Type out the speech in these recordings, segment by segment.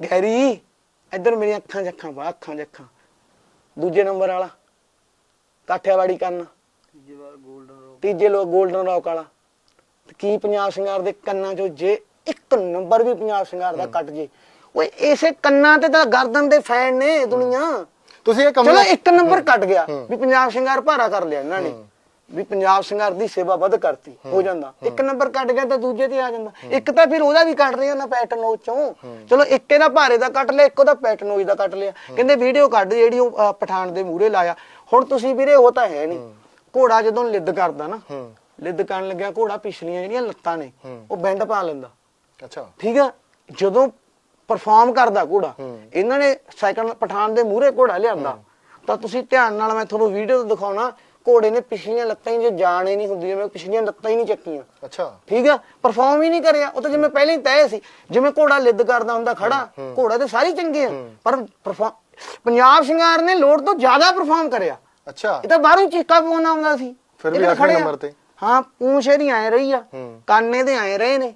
Garry ਇੱਧਰ ਮੇਰੀਆਂ ਅੱਖਾਂ 'ਚ ਅੱਖਾਂ ਪਾ ਅੱਖਾਂ 'ਚ ਅੱਖਾਂ ਦੂਜੇ ਨੰਬਰ ਵਾਲਾ ਕਾਠਿਆਵਾੜੀ ਕੰਨ ਤੀਜੇ ਵਾਰ 골ਡਨ ਰੋ ਤੀਜੇ ਲੋਕ 골ਡਨ ਰੌਕ ਵਾਲਾ ਕੀ ਪੰਜਾਬ ਸ਼ਿੰਗਾਰ ਦੇ ਕੰਨਾਂ 'ਚੋਂ ਜੇ ਇੱਕ ਨੰਬਰ ਵੀ ਪੰਜਾਬ ਸ਼ਿੰਗਾਰ ਦਾ ਕੱਟ ਜੇ। ਓਏ ਇਸੇ ਕੰਨਾਂ ਤੇ ਤਾਂ ਗਰਦਨ ਦੇ ਫੈਨ ਨੇ ਦੁਨੀਆ। ਤੁਸੀਂ ਇਹ ਕੰਮ ਚਲੋ ਇੱਕ ਨੰਬਰ ਕੱਟ ਗਿਆ ਵੀ ਪੰਜਾਬ ਸ਼ਿੰਗਾਰ ਭਾਰਾ ਕਰ ਲਿਆ ਇਹਨਾਂ ਨੇ। ਵੀ ਪੰਜਾਬ ਸ਼ਿੰਗਾਰ ਦੀ ਸੇਵਾ ਵੱਧ ਕਰਤੀ ਹੋ। ਜਾਂਦਾ। ਇੱਕ ਨੰਬਰ ਕੱਟ ਗਿਆ ਤਾਂ ਦੂਜੇ ਤੇ ਆ ਜਾਂਦਾ। ਇੱਕ ਤਾਂ ਫਿਰ ਉਹਦਾ ਵੀ ਕੱਟ ਰਿਹਾ ਨਾ ਪੈਟਰਨੋਜ ਚੋਂ। ਚਲੋ ਇੱਕ ਇਹਦਾ ਭਾਰੇ ਦਾ ਕੱਟ ਲਿਆ ਇੱਕ ਉਹਦਾ ਪੈਟਰਨੋਜ ਦਾ ਕੱਟ ਲਿਆ। ਕਹਿੰਦੇ ਵੀਡੀਓ ਕੱਢ ਜਿਹੜੀ ਉਹ ਪਠਾਨ ਦੇ ਮੂਹਰੇ ਲਾਇਆ। ਹੁਣ ਤੁਸੀਂ ਵੀਰੇ ਉਹ ਤਾਂ ਹੈ ਨਹੀਂ। ਘੋੜਾ ਜਦੋਂ ਲਿੱਦ ਕਰਦਾ ਨਾ ਲਿੱਦ ਕਰਨ ਲੱਗਿਆ ਘੋੜਾ ਪਿਛਲੀਆਂ ਜਿਹੜੀਆਂ ਲੱਤਾਂ ਨੇ ਉਹ ਬੈਂਡ ਪਾ ਲੈਂਦਾ। ਅੱਛਾ। ਠੀਕ ਆ? ਜਦੋਂ ਪਰਫਾਰਮ ਕਰਦਾ ਘੋੜਾ ਇਹਨਾਂ ਨੇ ਸੈਕੰਡ ਪਠਾਨ ਦੇ ਮੂਹਰੇ ਘੋੜਾ ਲਿਆਂਦਾ। ਤਾਂ ਤੁਸੀਂ ਧਿਆਨ ਨਾਲ ਮੈਂ ਤੁਹਾਨੂੰ ਵੀਡੀਓ ਦਿਖਾਉਣਾ ਘੋੜੇ ਨੇ ਪਿਛਲੀਆਂ ਲੱਤਾਂ ਹੀ ਜੇ ਜਾਣ ਹੀ ਨਹੀਂ ਹੁੰਦੀ ਜਿਵੇਂ ਪਿਛਲੀਆਂ ਲੱਤਾਂ ਹੀ ਨਹੀਂ ਚੱਕੀਆਂ। ਅੱਛਾ। ਠੀਕ ਆ? ਪਰਫਾਰਮ ਹੀ ਨਹੀਂ ਕਰਿਆ। ਉਹ ਤਾਂ ਜਿਵੇਂ ਪਹਿਲਾਂ ਹੀ ਤੈਅ ਸੀ ਜਿਵੇਂ ਘੋੜਾ ਲਿੱਦ ਕਰਦਾ ਹੁੰਦਾ ਖੜਾ ਘੋੜਾ ਤੇ ਸਾਰੇ ਚੰਗੇ ਆ। ਪਰ ਪੰਜਾਬ ਸ਼ਿੰਗਾਰ ਨੇ ਲੋੜ ਤੋਂ ਜ਼ਿਆਦਾ ਪਰਫਾਰਮ ਕਰਿਆ। ਅੱਛਾ। ਇਹ ਤਾਂ ਬਾਹਰੋਂ ਚੀਕਾ ਪਾਉਣਾ ਆਉਂਦਾ ਸੀ। ਫਿਰ ਵੀ ਇਹ ਤਾਂ ਅੱਠਵੇਂ ਖੜੇ ਆ। ਨੰਬਰ ਤੇ। ਹਾਂ ਪੂੰਛ ਇਹਦੀ ਐ ਰਹੀ ਆ। ਕਾਨੇ ਦੇ ਐ ਰਹੇ ਨੇ।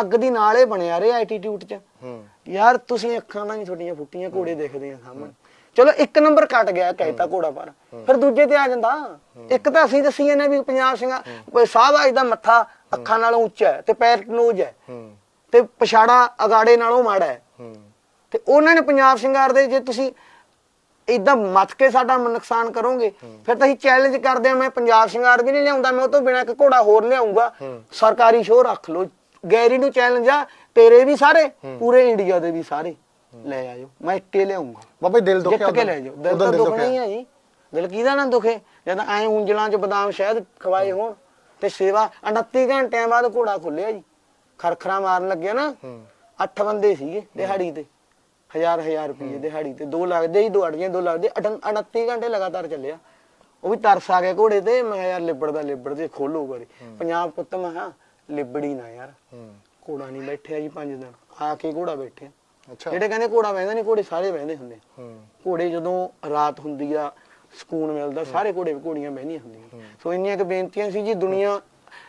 ਅੱਗ ਦੀ ਨਾਲੇ ਬਣਿਆ ਰਿਹਾ ਐਟੀਟਿਊਡ 'ਚ। ਹੂੰ। ਯਾਰ ਤੁਸੀਂ ਅੱਖਾਂ ਨਾਲ ਹੀ ਤੁਹਾਡੀਆਂ ਫੁੱਟੀਆਂ ਘੋੜੇ ਦੇਖਦੇ ਆ ਸਾਹਮਣੇ। ਚਲੋ ਇੱਕ ਨੰਬਰ ਕੱਟ ਗਿਆ ਕਹਿਤਾ ਘੋੜਾ ਪਰ। ਫਿਰ ਦੂਜੇ ਤੇ ਆ ਜਾਂਦਾ। ਇੱਕ ਤਾਂ ਅਸੀਂ ਦੱਸੀ ਨੇ ਵੀ ਪੰਜਾਬ ਸਿੰਘਾ ਸਾਹਬਾਜ ਦਾ ਮੱਥਾ ਅੱਖਾਂ ਨਾਲੋਂ ਉੱਚਾ ਹੈ ਤੇ ਪੈਰ ਨੋਜ ਹੈ। ਤੇ ਪਛਾੜਾ ਅਗਾੜੇ ਨਾਲੋਂ ਮਾੜਾ ਹੈ। ਹੂੰ। ਤੇ ਉਹਨਾਂ ਨੇ ਪੰਜਾਬ ਸ਼ਿੰਗਾਰ ਦੇ ਜੇ ਤੁਸੀਂ ਇਦਾਂ ਮੱਥ ਕੇ ਸਾਡਾ ਨੁਕਸਾਨ ਕਰੋਗੇ ਫਿਰ ਤਾਂ ਅਸੀਂ ਚੈਲੰਜ ਕਰਦੇ ਆ ਮੈਂ ਪੰਜਾਬ ਸ਼ਿੰਗਾਰ ਵੀ ਨਹੀਂ ਲਿਆਉਂਦਾ ਮੈਂ ਉਹ ਤੋਂ ਬਿਨਾ ਇੱਕ ਘੋੜਾ ਹੋਰ ਲਿਆਉਂਗਾ। ਸਰਕਾਰੀ ਸ਼ੋਅ ਰੱਖ ਲਓ ਗੈਰੀ ਨੂੰ ਚੈਲੰਜ ਆ ਤੇਰੇ ਵੀ ਸਾਰੇ ਪੂਰੇ ਇੰਡੀਆ ਦੇ ਵੀ ਸਾਰੇ। ਲੈ ਆਇਓ ਮੈਂ ਇੱਕੇ ਲਿਆਉਂਗਾ। ਬਾਬਾ ਜੀ ਦਿਲ ਦੁਖਿਆ ਜਿੱਤ ਕੇ ਲੈ ਜਾਓ। ਦਿਲ ਤਾਂ ਦੁਖਣਾ ਹੀ ਆ ਜੀ। ਦਿਲ ਕਿਹਦਾ ਨਾ ਦੁਖੇ? ਜਦ ਐ ਉਂਜਲਾਂ 'ਚ ਬਦਾਮ ਸ਼ਹਿਦ ਖਵਾਏ ਹੋਣ ਤੇ ਸੇਵਾ 29 ਘੰਟਿਆਂ ਬਾਅਦ ਘੋੜਾ ਖੁੱਲਿਆ ਜੀ। ਖਰਖਰਾ ਮਾਰਨ ਲੱਗਿਆ ਨਾ। ਹੂੰ। ਅੱਠ ਬੰਦੇ ਸੀਗੇ ਦਿਹਾੜੀ ਤੇ। ਹਜ਼ਾਰ ਹਜ਼ਾਰ ਰੁਪਏ ਦਿਹਾੜੀ ਤੇ। ਦੋ ਲੱਗਦੇ ਹੀ ਦੋ ਅੜੀਆਂ ਦੋ ਲੱਗਦੇ। ਅਠ- 29 ਘੰਟੇ ਲਗਾਤਾਰ ਚੱਲਿਆ। ਉਹ ਵੀ ਤਰਸ ਆ ਗਿਆ ਘੋੜੇ ਤੇ। ਮੈਂ ਯਾਰ ਲਿਬੜਦਾ ਲਿਬੜਦੇ ਖੋਲੋ ਕਰੇ ਪੰਜਾਬ ਪੁੱਤ ਮੈਂ ਕਿਹਾ ਲਿਬੜੀ ਨਾ ਯਾਰ। ਹੂੰ। ਘੋੜਾ ਨਹੀਂ ਬੈਠਿਆ ਜੀ ਪੰਜ ਦਿਨ। ਆ ਕੇ ਘੋੜਾ ਬੈਠਿਆ ਅੱਛਾ। ਜਿਹੜੇ ਕਹਿੰਦੇ ਘੋੜਾ ਬਹਿੰਦਾ ਨਹੀਂ ਘੋੜੇ ਸਾਰੇ ਬਹਿੰਦੇ ਹੁੰਦੇ। ਹੂੰ। ਘੋੜੇ ਜਦੋਂ ਰਾਤ ਹੁੰਦੀ ਆ ਸਕੂਨ ਮਿਲਦਾ ਸਾਰੇ ਘੋੜੇ ਘੋੜੀਆਂ ਬਹਿੰਦੀਆਂ ਹੁੰਦੀਆਂ। ਸੋ ਇੰਨੀਆਂ ਕੁ ਬੇਨਤੀਆਂ ਸੀ ਜੀ ਦੁਨੀਆ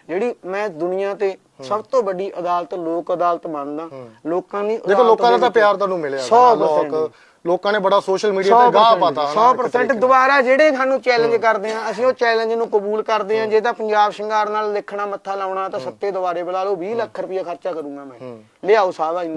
ਜਿਹੜੀ ਮੈਂ ਦੁਨੀਆ ਤੇ ਸਭ ਤੋਂ ਵੱਡੀ ਅਦਾਲਤ ਲੋਕ ਅਦਾਲਤ ਮੰਨਦਾ ਲੋਕਾਂ ਦੀ ਦੇਖੋ ਲੋਕਾਂ ਦਾ ਤਾਂ ਪਿਆਰ ਤੁਹਾਨੂੰ ਮਿਲਿਆ ਸੌ ਵਾ ਨਾ, percent ਲੋਕ ਲੋਕਾਂ ਨੇ ਬੜਾ ਸੋਸ਼ਲ ਮੀਡੀਆ ਤੇ ਗਾਹ ਪਾਤਾ ਹਨਾ, ਇੱਕ 100% ਤਰੀਕੇ ਨਾਲ। ਦੁਬਾਰਾ ਜਿਹੜੇ ਸਾਨੂੰ ਚੈਲੰਜ ਕਰਦੇ ਆ ਅਸੀਂ ਉਹ ਚੈਲੰਜ ਨੂੰ ਕਬੂਲ ਕਰਦੇ ਆ ਜੇ ਤਾਂ ਪੰਜਾਬ ਸ਼ਿੰਗਾਰ ਨਾਲ ਲਿਖਣਾ ਮੱਥਾ ਲਾਉਣਾ ਤਾਂ ਸੱਤੇ ਦੁਬਾਰੇ ਬੁਲਾ ਲਓ 20 ਲੱਖ ਰੁਪਏ ਖਰਚਾ ਕਰੂੰਗਾ ਮੈਂ। ਲਿਆਓ ਸਾਹਿਬ